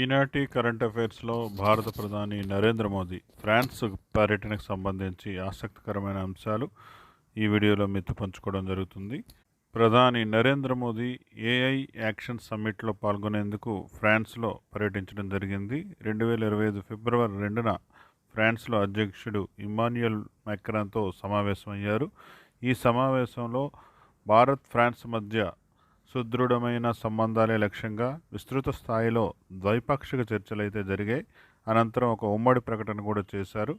ఈనాటి కరెంట్ అఫైర్స్లో భారత ప్రధాని నరేంద్ర మోదీ ఫ్రాన్స్ పర్యటనకు సంబంధించి ఆసక్తికరమైన అంశాలు ఈ వీడియోలో మీతో పంచుకోవడం జరుగుతుంది. ప్రధాని నరేంద్ర మోదీ ఏఐ యాక్షన్ సమ్మిట్లో పాల్గొనేందుకు ఫ్రాన్స్లో పర్యటించడం జరిగింది. రెండు వేల ఇరవై ఐదు ఫిబ్రవరి రెండున ఫ్రాన్స్లో అధ్యక్షుడు ఇమాన్యుయల్ మెక్రాన్తో సమావేశమయ్యారు. ఈ సమావేశంలో భారత్ ఫ్రాన్స్ మధ్య సుదృఢమైన సంబంధాలే లక్ష్యంగా విస్తృత స్థాయిలో ద్వైపాక్షిక చర్చలు అయితే జరిగాయి. అనంతరం ఒక ఉమ్మడి ప్రకటన కూడా చేశారు.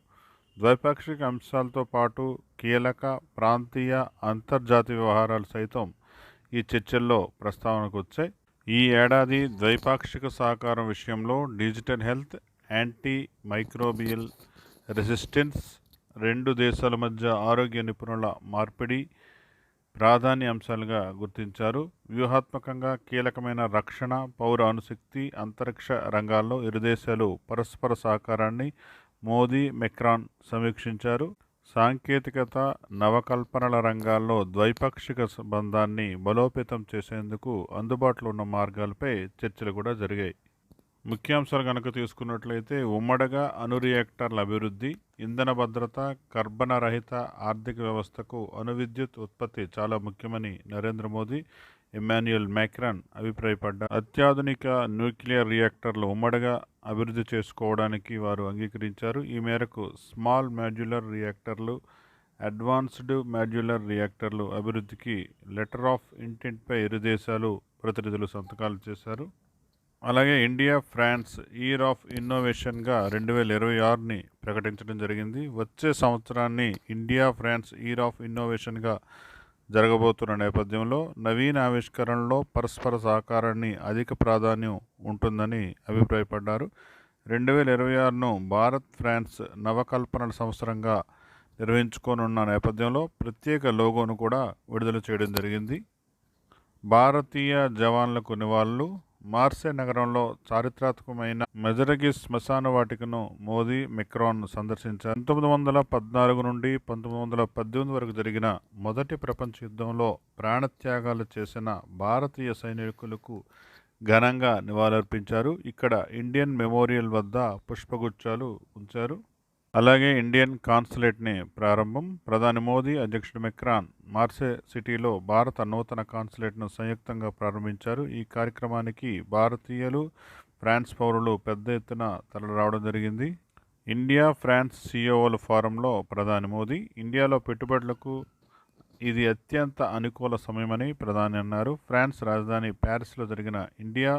ద్వైపాక్షిక అంశాలతో పాటు కీలక ప్రాంతీయ అంతర్జాతీయ వ్యవహారాలు సైతం ఈ చర్చల్లో ప్రస్తావనకు వచ్చాయి. ఈ ఏడాది ద్వైపాక్షిక సహకారం విషయంలో digital health antimicrobial resistance రెండు దేశాల మధ్య ఆరోగ్య నిపుణుల మార్పిడి ప్రాధాన్య అంశాలుగా గుర్తించారు. వ్యూహాత్మకంగా కీలకమైన రక్షణ పౌర అణుశక్తి అంతరిక్ష రంగాల్లో ఇరుదేశాలు పరస్పర సహకారాన్ని మోదీ మెక్రాన్ సమీక్షించారు. సాంకేతికత నవకల్పనల రంగాల్లో ద్వైపాక్షిక సంబంధాన్ని బలోపేతం చేసేందుకు అందుబాటులో ఉన్న మార్గాలపై చర్చలు కూడా జరిగాయి. ముఖ్యాంశాలు కనుక తీసుకున్నట్లయితే ఉమ్మడిగా అణు రియాక్టర్ల అభివృద్ధి ఇంధన భద్రత కర్బన రహిత ఆర్థిక వ్యవస్థకు అణు విద్యుత్ ఉత్పత్తి చాలా ముఖ్యమని నరేంద్ర మోదీ ఇమాన్యుయల్ మ్యాక్రాన్ అభిప్రాయపడ్డారు. అత్యాధునిక న్యూక్లియర్ రియాక్టర్లు ఉమ్మడిగా అభివృద్ధి చేసుకోవడానికి వారు అంగీకరించారు. ఈ మేరకు స్మాల్ మాడ్యులర్ రియాక్టర్లు అడ్వాన్స్డ్ మాడ్యులర్ రియాక్టర్లు అభివృద్ధికి లెటర్ ఆఫ్ ఇంటెంట్పై ఇరు దేశాలు ప్రతినిధులు సంతకాలు చేశారు. అలాగే ఇండియా ఫ్రాన్స్ ఇయర్ ఆఫ్ ఇన్నోవేషన్గా రెండు వేల ఇరవై ఆరుని ప్రకటించడం జరిగింది. వచ్చే సంవత్సరాన్ని ఇండియా ఫ్రాన్స్ ఇయర్ ఆఫ్ ఇన్నోవేషన్గా జరగబోతున్న నేపథ్యంలో నవీన ఆవిష్కరణలో పరస్పర సహకారాన్ని అధిక ప్రాధాన్యం ఉంటుందని అభిప్రాయపడ్డారు. రెండు వేల ఇరవై ఆరును భారత్ ఫ్రాన్స్ నవకల్పనల సంవత్సరంగా నిర్వహించుకోనున్న నేపథ్యంలో ప్రత్యేక లోగోను కూడా విడుదల చేయడం జరిగింది. భారతీయ జవాన్లకు నివాళులు మార్సే నగరంలో చారిత్రాత్మకమైన మెజరగి శ్మశాన వాటికను మోదీ మెక్రాన్ సందర్శించారు. పంతొమ్మిది వందల పద్నాలుగు నుండి పంతొమ్మిది వందల పద్దెనిమిది వరకు జరిగిన మొదటి ప్రపంచ యుద్ధంలో ప్రాణత్యాగాలు చేసిన భారతీయ సైనికులకు ఘనంగా నివాళులర్పించారు. ఇక్కడ ఇండియన్ మెమోరియల్ వద్ద పుష్పగుచ్చాలు ఉంచారు. అలాగే ఇండియన్ కాన్సులేట్ని ప్రారంభం ప్రధాని మోదీ అధ్యక్షుడు మెక్రాన్ మార్సే సిటీలో భారత నూతన కాన్సులేట్ను సంయుక్తంగా ప్రారంభించారు. ఈ కార్యక్రమానికి భారతీయులు ఫ్రాన్స్ పౌరులు పెద్ద ఎత్తున తరలిరావడం జరిగింది. ఇండియా ఫ్రాన్స్ సిఓఓల ఫారంలో ప్రధాని మోదీ ఇండియాలో పెట్టుబడులకు ఇది అత్యంత అనుకూల సమయమని ప్రధాని అన్నారు. ఫ్రాన్స్ రాజధాని ప్యారిస్లో జరిగిన ఇండియా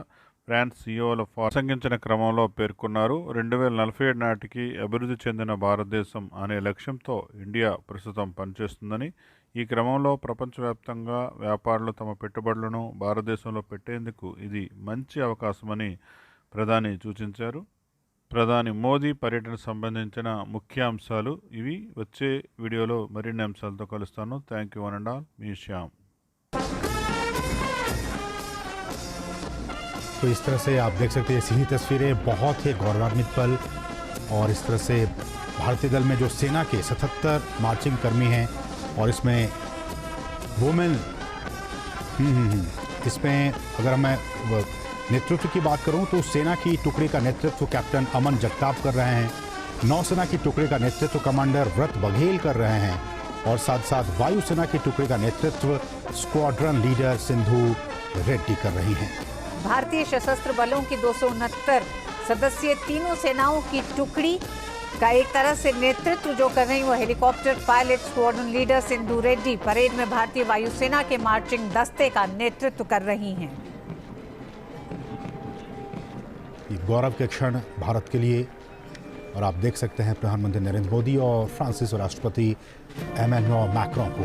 ఫ్రాన్స్ సిఓల ప్రసంగించిన క్రమంలో పేర్కొన్నారు. రెండు వేల నలభై ఏడు నాటికి అభివృద్ధి చెందిన భారతదేశం అనే లక్ష్యంతో ఇండియా ప్రస్తుతం పనిచేస్తుందని ఈ క్రమంలో ప్రపంచవ్యాప్తంగా వ్యాపారులు తమ పెట్టుబడులను భారతదేశంలో పెట్టేందుకు ఇది మంచి అవకాశమని ప్రధాని సూచించారు. ప్రధాని మోదీ పర్యటన సంబంధించిన ముఖ్య అంశాలు ఇవి. వచ్చే వీడియోలో మరిన్ని అంశాలతో కలుస్తాను. Thank you one and all. మీ శ్యామ్. तो इस तरह से आप देख सकते हैं सीधी तस्वीरें बहुत ही गौरवान्वित पल। और इस तरह से भारतीय दल में जो सेना के 77 मार्चिंग कर्मी हैं, और इसमें वुमेन इसमें अगर मैं नेतृत्व की बात करूँ तो सेना की टुकड़ी का नेतृत्व कैप्टन अमन जगताप कर रहे हैं। नौसेना की टुकड़ी का नेतृत्व कमांडर व्रत बघेल कर रहे हैं। और साथ साथ वायुसेना की टुकड़ी का नेतृत्व स्क्वाड्रन लीडर सिंधु रेड्डी कर रही हैं। भारतीय सशस्त्र बलों की दो सदस्यीय तीनों सेनाओं की टुकड़ी का एक तरह से नेतृत्व जो कर रही वो helicopter pilot squadron leader Sindhu Reddy parade में भारतीय वायुसेना के मार्चिंग दस्ते का नेतृत्व कर रही हैं। गौरव के क्षण भारत के लिए, और आप देख सकते हैं प्रधानमंत्री नरेंद्र मोदी और फ्रांसिस राष्ट्रपति एमेनो मैक्रों को।